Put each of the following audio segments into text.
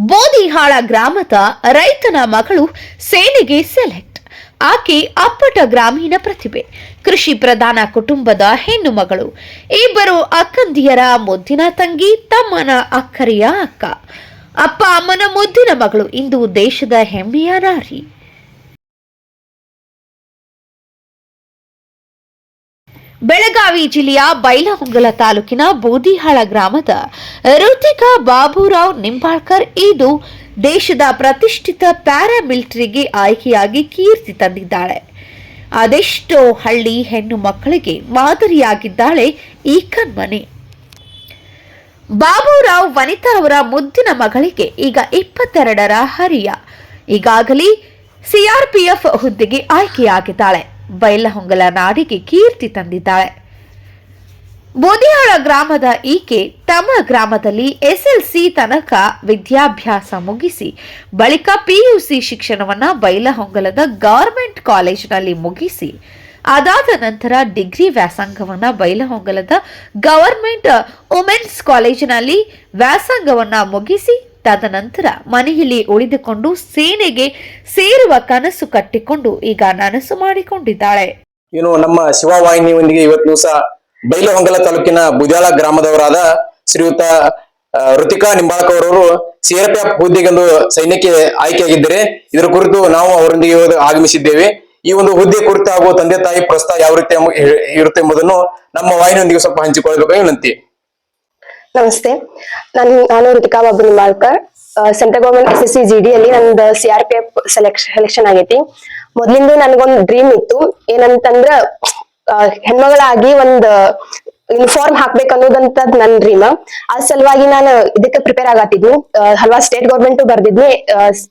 ಬೋದಿಹಾಳ ಗ್ರಾಮದ ರೈತನ ಮಗಳು ಸೇನೆಗೆ ಸೆಲೆಕ್ಟ್. ಆಕೆ ಅಪ್ಪಟ ಗ್ರಾಮೀಣ ಪ್ರತಿಭೆ. ಕೃಷಿ ಪ್ರಧಾನ ಕುಟುಂಬದ ಹೆಣ್ಣು ಮಗಳು ಇಬ್ಬರು ಅಕ್ಕಂದಿಯರ ಮುದ್ದಿನ ತಂಗಿ ತಮ್ಮನ ಅಕ್ಕರಿಯ ಅಕ್ಕ. ಅಪ್ಪ, ಅಮ್ಮನ ಮುದ್ದಿನ ಮಗಳು. ಇಂದು ದೇಶದ ಹೆಮ್ಮೆಯ ನಾರಿ. ಬೆಳಗಾವಿ ಜಿಲ್ಲೆಯ ಬೈಲಹೊಂಗಲ ತಾಲೂಕಿನ ಬೋದಿಹಾಳ ಗ್ರಾಮದ ಋತಿಕಾ ಬಾಬುರಾವ್ ನಿಂಬಾಳ್ಕರ್ ಇದು ದೇಶದ ಪ್ರತಿಷ್ಠಿತ ಪ್ಯಾರಾಮಿಲಿಟರಿಗೆ ಆಯ್ಕೆಯಾಗಿ ಕೀರ್ತಿ ತಂದಿದ್ದಾಳೆ. ಅದೆಷ್ಟೋ ಹಳ್ಳಿ ಹೆಣ್ಣು ಮಕ್ಕಳಿಗೆ ಮಾದರಿಯಾಗಿದ್ದಾಳೆ ಈ ಕಣ್ಮನೆ ಬಾಬುರಾವ್ ವನಿತಾ ಅವರ ಮುದ್ದಿನ ಮಗಳಿಗೆ ಈಗ ಇಪ್ಪತ್ತೆರಡರ ಹರಿಯ. ಈಗಾಗಲೇ ಸಿಆರ್ಪಿಎಫ್ ಹುದ್ದೆಗೆ ಆಯ್ಕೆಯಾಗಿದ್ದಾಳೆ. ಬೈಲಹೊಂಗಲ ನಾಡಿಗೆ ಕೀರ್ತಿ ತಂದಿದ್ದಾಳೆ. ಬೋದಿಹಾಳ ಗ್ರಾಮದ ಈಕೆ ತಮ್ಮ ಗ್ರಾಮದಲ್ಲಿ ಎಸ್ಎಲ್ಸಿ ತನಕ ವಿದ್ಯಾಭ್ಯಾಸ ಮುಗಿಸಿ, ಬಳಿಕ ಪಿಯುಸಿ ಶಿಕ್ಷಣವನ್ನ ಬೈಲಹೊಂಗಲದ ಗವರ್ಮೆಂಟ್ ಕಾಲೇಜಿನಲ್ಲಿ ಮುಗಿಸಿ, ಅದಾದ ನಂತರ ಡಿಗ್ರಿ ವ್ಯಾಸಂಗವನ್ನ ಬೈಲಹೊಂಗಲದ ಗವರ್ಮೆಂಟ್ ವುಮೆನ್ಸ್ ಕಾಲೇಜಿನಲ್ಲಿ ವ್ಯಾಸಂಗವನ್ನ ಮುಗಿಸಿ ತದನಂತರ ಮನೆಯಲ್ಲಿ ಉಳಿದುಕೊಂಡು ಸೇನೆಗೆ ಸೇರುವ ಕನಸು ಕಟ್ಟಿಕೊಂಡು ಈಗ ನನಸು ಮಾಡಿಕೊಂಡಿದ್ದಾಳೆ. ಏನು ನಮ್ಮ ಶಿವವಾಹಿನಿಯೊಂದಿಗೆ ಇವತ್ತು ದಿವಸ ಬೈಲಹೊಂಗಲ ತಾಲೂಕಿನ ಬುದ್ಯಾಳ ಗ್ರಾಮದವರಾದ ಶ್ರೀಯುತ ಋತಿಕಾ ನಿಂಬಾಳ್ಕ ಅವರವರು ಸಿಆರ್ಪಿಎಫ್ ಹುದ್ದೆಗೆಂದು ಸೈನ್ಯಕ್ಕೆ ಆಯ್ಕೆಯಾಗಿದ್ದರೆ. ಇದರ ಕುರಿತು ನಾವು ಅವರೊಂದಿಗೆ ಆಗಮಿಸಿದ್ದೇವೆ. ಈ ಒಂದು ಹುದ್ದೆ ಕುರಿತು ಹಾಗೂ ತಂದೆ ತಾಯಿ ಪ್ರಸ್ತಾವ ಯಾವ ರೀತಿ ಇರುತ್ತೆ ಎಂಬುದನ್ನು ನಮ್ಮ ವಾಹಿನಿಯೊಂದಿಗೆ ಸ್ವಲ್ಪ ಹಂಚಿಕೊಳ್ಳಬೇಕಾಗಿ ವಿನಂತಿ ನಮಸ್ತೆ. ನಾನು ನಾನು Ritika Babu Nimalkar central government S S C G D ಅಲ್ಲಿ ನಂದು C R P F selection selection ಆಗೈತಿ. ಮೊದ್ಲಿಂದ ನನಗೊಂದು ಡ್ರೀಮ್ ಇತ್ತು. ಏನಂತಂದ್ರ ಹೆಣ್ಮಗಳಾಗಿ ಒಂದ್ ಯೂನಿಫಾರ್ಮ್ ಹಾಕ್ಬೇಕು ಅನ್ನೋದಂತದ್ ನನ್ ಡ್ರೀಮ್ ಆ ಸಲುವಾಗಿ ನಾನು ಇದಕ್ಕೆ ಪ್ರಿಪೇರ್ ಆಗತ್ತಿದ್ನಿ. ಹಲವಾರು ಸ್ಟೇಟ್ ಗೌರ್ಮೆಂಟ್ ಬರ್ದಿದ್ನಿ.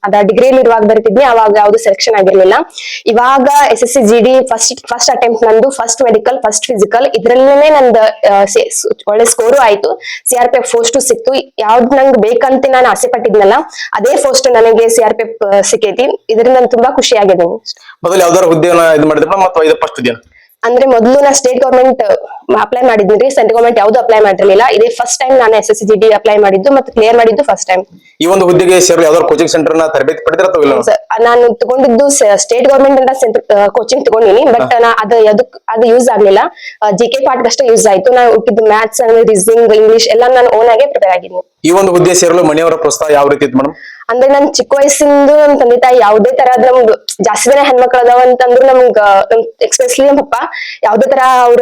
ಅದ ಡಿಗ್ರಿಯಲ್ಲಿ ಇರುವಾಗ ಬರ್ತಿದ್ನಿ ಅವಾಗ ಯಾವ್ದು ಸೆಲೆಕ್ಷನ್ ಆಗಿರ್ಲಿಲ್ಲ. ಇವಾಗ S S C first first attempt ನಂದು ಫಸ್ಟ್ ಮೆಡಿಕಲ್ ಫಸ್ಟ್ ಫಿಸಿಕಲ್ ಇದ್ರಲ್ಲೇನೆ ನಂದು ಒಳ್ಳೆ ಸ್ಕೋರು ಆಯ್ತು. ಸಿ ಆರ್ ಪೋಸ್ಟ್ ಸಿಕ್ತು. ಯಾವ್ದು ನಂಗೆ ಬೇಕಂತ ನಾನು ಆಸೆ ಪಟ್ಟಿದ್ನಲ್ಲ, ಅದೇ ಪೋಸ್ಟ್ ನನಗೆ ಸಿ ಆರ್ ಪಿ ಎಫ್ ಸಿಕ್ಕೈತಿ. ಇದರಿಂದ ನಾನು ತುಂಬಾ ಖುಷಿ ಆಗಿದ್ದೀನಿ ಮೊದಲು ಯಾವ್ದಾದ್ರು ಹುದ್ದೆಯನ್ನ ಇದು ಮಾಡಿದ್ರೆ ಮತ್ತು ಫಸ್ಟ್ ಅಂದ್ರೆ ಮೊದಲು ನಾ ಸ್ಟೇಟ್ ಗೌರ್ಮೆಂಟ್ ಅಪ್ಲೈ ಮಾಡಿದ್ನಿ. ಸೆಂಟ್ರಲ್ ಗೌರ್ಮೆಂಟ್ ಯಾವ್ದು ಅಪ್ಲೈ ಮಾಡಿರ್ಲಿಲ್ಲ ಇದೇ ಫಸ್ಟ್ ಟೈಮ್ ನಾನು S S C G D apply ಮಾಡಿದ್ದು ಮತ್ತೆ ಕ್ಲಿಯರ್ ಮಾಡಿದ್ದು ಫಸ್ಟ್ ಟೈಮ್ ಈ ಒಂದು ಹುದ್ದೆಗೆ ಸೇರಲು ಯಾವ್ದಾದ್ರು ಕೋಚಿಂಗ್ ಸೆಂಟರ್ನ ತರಬೇತಿ ಪಡೆದ್ರೆ ಅಥವಾ ಇಲ್ಲ? ನಾನು ತಗೊಂಡಿದ್ದು ಸ್ಟೇಟ್ ಗವರ್ಮೆಂಟ್ ಅಂತ ಕೋಚಿಂಗ್ ತಗೊಂಡಿನಿ. ಬಟ್ ನಾ ಅದು ಅದಕ್ ಅದು ಯೂಸ್ ಆಗ್ಲಿಲ್ಲ. ಜಿ ಕೆ ಪಾರ್ಟ್ ಅಷ್ಟೇ ಯೂಸ್ ಆಯ್ತು. ನಾನು ಹುಟ್ಟಿದ್ದು ಮ್ಯಾಥ್ಸ್ ರೀಸನಿಂಗ್ ಇಂಗ್ಲಿಷ್ ಎಲ್ಲ ನಾನು ಓನ್ ಆಗಿ ಪ್ರಿಪೇರ್ ಆಗಿದ್ದೀನಿ. ಈ ಒಂದು ಹುದ್ದೆ ಸೇರಲು ಮನೆಯವರ ಪ್ರೋತ್ಸಾಹ ಯಾವ ರೀತಿ ಇತ್ತು ಮೇಡಮ್ ಅಂದ್ರೆ ನನ್ ಚಿಕ್ಕ ವಯಸ್ಸಿಂದ ನಮ್ ತಂದೆ ತಾಯಿ ಯಾವ್ದೇ ತರ ನಮ್ಗ್ ಜಾಸ್ತಿ ಜನ ಹೆಣ್ಮಕ್ಳು ಅದಾವ ಅಂತಂದ್ರು ನಮ್ಗ ಎಕ್ಸ್ಪೆಷಲಿ ನಮ್ಮ ಪಪ್ಪ ಯಾವ್ದೇ ತರ ಅವ್ರ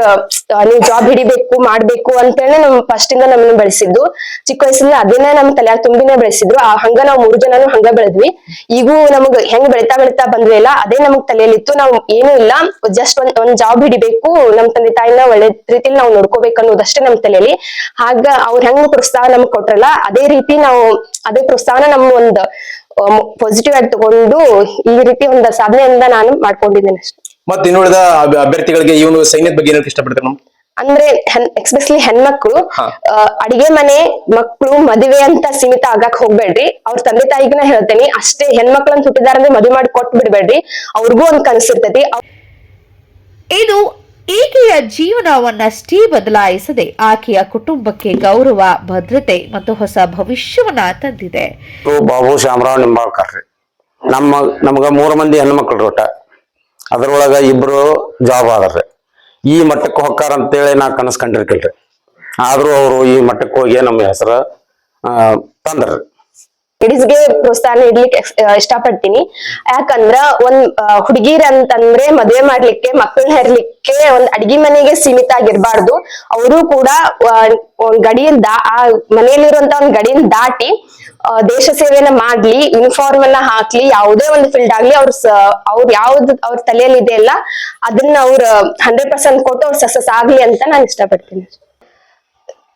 ನೀವ್ ಜಾಬ್ ಹಿಡಿಬೇಕು ಮಾಡ್ಬೇಕು ಅಂತೇಳಿ ನಮ್ ಫಸ್ಟ್ ಇಂದ ನಮ್ಮನ್ನ ಬೆಳೆಸಿದ್ದು. ಚಿಕ್ಕ ವಯಸ್ಸಿಂದ ಅದನ್ನೇ ನಮ್ ತಲೆಯಾಗ ತುಂಬಿನೇ ಬೆಳೆಸಿದ್ರು ಆ ಹಂಗ ನಾವ್ ಮೂರ್ ಜನನು ಹಂಗ ಬೆಳೆದ್ವಿ. ಈಗೂ ನಮಗ್ ಹೆಂಗ್ ಬೆಳಿತಾ ಬೆಳಿತಾ ಬಂದ್ವಿ ಅಲ್ಲ ಅದೇ ನಮಗ್ ತಲೆಯಲ್ಲಿತ್ತು. ನಾವ್ ಏನು ಇಲ್ಲ. ಜಸ್ಟ್ ಒಂದ್ ಒಂದ್ ಜಾಬ್ ಹಿಡಿಬೇಕು. ನಮ್ ತಂದೆ ತಾಯಿನ ಒಳ್ಳೆ ರೀತಿಲಿ ನಾವು ನೋಡ್ಕೋಬೇಕು ಅನ್ನೋದಷ್ಟೇ ನಮ್ ತಲೆಯಲ್ಲಿ. ಹಾಗ ಅವ್ರ ಹೆಂಗ್ ಪ್ರೋತ್ಸಾಹ ನಮ್ಗ್ ಕೊಟ್ರಲ್ಲ, ಅದೇ ರೀತಿ ನಾವು ಅದೇ ಪ್ರೋತ್ಸಾಹನ ನಮ್ಮ ಒಂದ್ ಪಾಸಿಟಿವ್ ಆಗಿ ತಗೊಂಡು ಈ ರೀತಿ ಒಂದ್ ಸಾಧನೆಯಿಂದ ನಾನು ಮಾಡ್ಕೊಂಡಿದ್ದೇನೆ ಅಷ್ಟೇ. ಮತ್ತೆ ಇನ್ನುಳಿದ ಅಭ್ಯ- ಅಭ್ಯರ್ಥಿಗಳಿಗೆ ಇವನು ಸೈನ್ಯದ ಬಗ್ಗೆ ಏನಕ್ಕೆ ಇಷ್ಟಪಡ್ತಾರೆ? ಮೇಡಮ್ ಅಂದ್ರೆ ಎಕ್ಸ್ಪೆಷಲಿ ಹೆಣ್ಮಕ್ಳು ಅಡಿಗೆ ಮನೆ ಮಕ್ಳು ಮದುವೆ ಅಂತ ಸೀಮಿತ ಆಗಕ್ ಹೋಗ್ಬೇಡ್ರಿ. ಅವ್ರ ತಂದೆ ತಾಯಿಗನ ಹೇಳ್ತೇನೆ ಅಷ್ಟೇ ಹೆಣ್ಮಕ್ಳು ಅಂತ ಹುಟ್ಟಿದಾರ ಅಂದ್ರೆ ಮದುವೆ ಮಾಡಿ ಕೊಟ್ ಬಿಡ್ಬೇಡ್ರಿ. ಅವ್ರಿಗೂ ಒಂದ್ ಕನಸಿರ್ತೈತಿ ಇದು ಈಕೆಯ ಜೀವನವನ್ನಷ್ಟೇ ಬದಲಾಯಿಸದೆ ಆಕೆಯ ಕುಟುಂಬಕ್ಕೆ ಗೌರವ ಭದ್ರತೆ ಮತ್ತು ಹೊಸ ಭವಿಷ್ಯವನ್ನ ತಂದಿದೆ. ಬಾಬು ಶಾಮರಾವ್ ನಿಂಬಾಳ್ಕರ್ ನಮ್ಮ ನಮ್ಗ ಮೂರು ಮಂದಿ ಹೆಣ್ಮಕ್ಳು ಒಟ್ಟ. ಅದ್ರೊಳಗ ಇಬ್ರು ಜಾಬ್ ಆದ್ರಿ ಈ ಮಟ್ಟಕ್ಕೆ ಹೊಕ್ಕಾರ ಅಂತೇಳಿ ನಾ ಕನಸು ಕಂಡಿರ್ಕಿಲ್ರಿ ಆದ್ರೂ ಅವರು ಈ ಮಟ್ಟಕ್ಕೆ ಹೋಗಿ ನಮ್ಮ ಹೆಸರು ತಂದ್ರಿ. ಲೇಡೀಸ್ಗೆ ಪ್ರೋತ್ಸಾಹ ಆ, ಇಷ್ಟಪಡ್ತೀನಿ. ಯಾಕಂದ್ರ ಒಂದ್ ಹುಡುಗಿರ್ ಅಂತಂದ್ರೆ ಮದ್ವೆ ಮಾಡ್ಲಿಕ್ಕೆ ಮಕ್ಕಳನ್ನ ಹೆರ್ಲಿಕ್ಕೆ ಒಂದ್ ಅಡ್ಗಿ ಮನೆಗೆ ಸೀಮಿತ ಆಗಿರ್ಬಾರ್ದು. ಅವರು ಕೂಡ ಒಂದ್ ಗಡಿಯಿಂದ ಆ ಮನೆಯಲ್ಲಿರುವಂತ ಒಂದ್ ಗಡಿಯನ್ ದಾಟಿ ದೇಶ ಸೇವೆಯನ್ನ ಮಾಡ್ಲಿ ಯೂನಿಫಾರ್ಮ್ ಅನ್ನ ಹಾಕ್ಲಿ, ಯಾವುದೇ ಒಂದು ಫೀಲ್ಡ್ ಆಗ್ಲಿ ಅವ್ರ ಅವ್ರ ಯಾವ್ದು ಅವ್ರ ತಲೆಯಲ್ಲಿ ಇದೆ ಅಲ್ಲ, ಅದನ್ನ ಅವ್ರ ಹಂಡ್ರೆಡ್ ಪರ್ಸೆಂಟ್ ಕೊಟ್ಟು ಅವ್ರ ಸಕ್ಸಸ್ ಆಗ್ಲಿ ಅಂತ ನಾನು ಇಷ್ಟಪಡ್ತೀನಿ.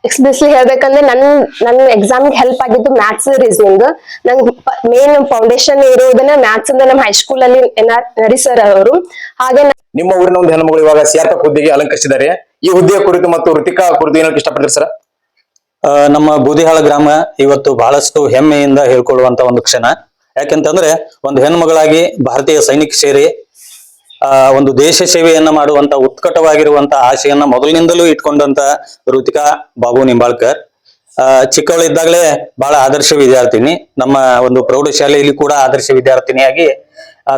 ಎಕ್ಸ್ಪ್ರೆಸ್ಲಿ ಹೇಳ್ಬೇಕಂದ್ರೆ ನನ್ ನನ್ ಎಕ್ಸಾಮ್ಗೆ ಹೆಲ್ಪ್ ಆಗಿದ್ದು ಮ್ಯಾಥ್ಸ್ ರೀಸನಿಂಗ್ ನಂಗೆ ಮೇನ್ ಫೌಂಡೇಶನ್ ಇರೋದನ್ನ ಮ್ಯಾಥ್ಸ್ ಅಂದ್ರೆ ನಮ್ಮ ಹೈಸ್ಕೂಲ್ ಅಲ್ಲಿ ನರಿ ಸರ್ ಅವರು. ಹಾಗೆ ನಿಮ್ಮ ಊರಿನ ಒಂದು ಹೆಣ್ಮಗಳು ಇವಾಗ ಸಿಆರ್ಪಿಎಫ್ ಹುದ್ದೆಗೆ ಅಲಂಕರಿಸಿದ್ದಾರೆ. ಈ ಹುದ್ದೆಯ ಕುರಿತು ಮತ್ತು ಋತಿಕಾ ಕುರಿತು ಏನಕ್ಕೆ ಇಷ್ಟಪಡ್ತೀರಿ ಸರ್ ನಮ್ಮ ಬೂದಿಹಾಳ ಗ್ರಾಮ ಇವತ್ತು ಬಹಳಷ್ಟು ಹೆಮ್ಮೆಯಿಂದ ಹೇಳ್ಕೊಳ್ಳುವಂತ ಒಂದು ಕ್ಷಣ. ಯಾಕೆಂತಂದ್ರೆ ಒಂದು ಹೆಣ್ಮಗಳಾಗಿ ಭಾರತೀಯ ಸೈನಿಕ ಸೇರಿ ಒಂದು ದೇಶ ಸೇವೆಯನ್ನ ಮಾಡುವಂತ ಉತ್ಕಟವಾಗಿರುವಂತ ಆಶೆಯನ್ನ ಮೊದಲಿನಿಂದಲೂ ಇಟ್ಕೊಂಡಂತ ಋತಿಕಾ ಬಾಬು ನಿಂಬಾಳ್ಕರ್. ಆ, ಚಿಕ್ಕವಳಿದ್ದಾಗಲೇ ಬಹಳ ಆದರ್ಶ ವಿದ್ಯಾರ್ಥಿನಿ. ನಮ್ಮ ಒಂದು ಪ್ರೌಢಶಾಲೆಯಲ್ಲಿ ಕೂಡ ಆದರ್ಶ ವಿದ್ಯಾರ್ಥಿನಿಯಾಗಿ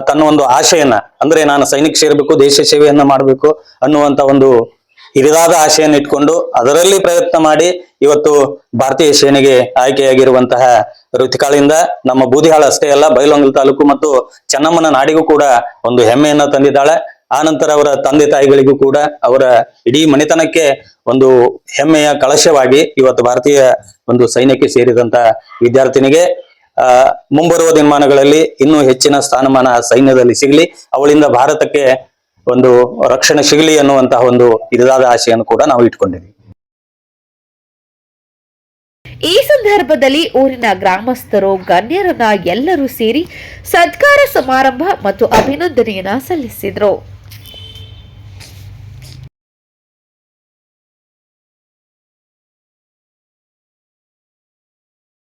ತನ್ನ ಒಂದು ಆಶೆಯನ್ನ ಅಂದ್ರೆ ನಾನು ಸೈನಿಕ ಸೇರಬೇಕು ದೇಶ ಸೇವೆಯನ್ನ ಮಾಡಬೇಕು ಅನ್ನುವಂತ ಒಂದು ಹಿರಿದಾದ ಆಶೆಯನ್ನು ಇಟ್ಕೊಂಡು ಅದರಲ್ಲಿ ಪ್ರಯತ್ನ ಮಾಡಿ ಇವತ್ತು ಭಾರತೀಯ ಸೇನೆಗೆ ಆಯ್ಕೆಯಾಗಿರುವಂತಹ ಋತಿಕಾಳಿಂದ ನಮ್ಮ ಬೂದಿಹಾಳ ಅಷ್ಟೇ ಅಲ್ಲ, ಬೈಲೊಂಗಲ್ ತಾಲೂಕು ಮತ್ತು ಚೆನ್ನಮ್ಮನ ನಾಡಿಗೂ ಕೂಡ ಒಂದು ಹೆಮ್ಮೆಯನ್ನ ತಂದಿದ್ದಾಳೆ. ಆನಂತರ ನಂತರ ಅವರ ತಂದೆ ತಾಯಿಗಳಿಗೂ ಕೂಡ ಅವರ ಇಡೀ ಮನೆತನಕ್ಕೆ ಒಂದು ಹೆಮ್ಮೆಯ ಕಳಶವಾಗಿ ಇವತ್ತು ಭಾರತೀಯ ಒಂದು ಸೈನ್ಯಕ್ಕೆ ಸೇರಿದಂತ ವಿದ್ಯಾರ್ಥಿನಿಗೆ, ಆ, ಮುಂಬರುವ ದಿನಮಾನಗಳಲ್ಲಿ ಇನ್ನೂ ಹೆಚ್ಚಿನ ಸ್ಥಾನಮಾನ ಸೈನ್ಯದಲ್ಲಿ ಸಿಗಲಿ. ಅವಳಿಂದ ಭಾರತಕ್ಕೆ ಒಂದು ರಕ್ಷಣೆ ಸಿಗಲಿ ಅನ್ನುವಂತಹ ಒಂದು ಇದಾದ ಆಶೆಯನ್ನು ಕೂಡ ನಾವು ಇಟ್ಕೊಂಡಿದ್ವಿ ಈ ಸಂದರ್ಭದಲ್ಲಿ ಊರಿನ ಗ್ರಾಮಸ್ಥರು, ಗಣ್ಯರನ್ನ ಎಲ್ಲರೂ ಸೇರಿ ಸತ್ಕಾರ ಸಮಾರಂಭ ಮತ್ತು ಅಭಿನಂದನೆಯನ್ನ ಸಲ್ಲಿಸಿದರು.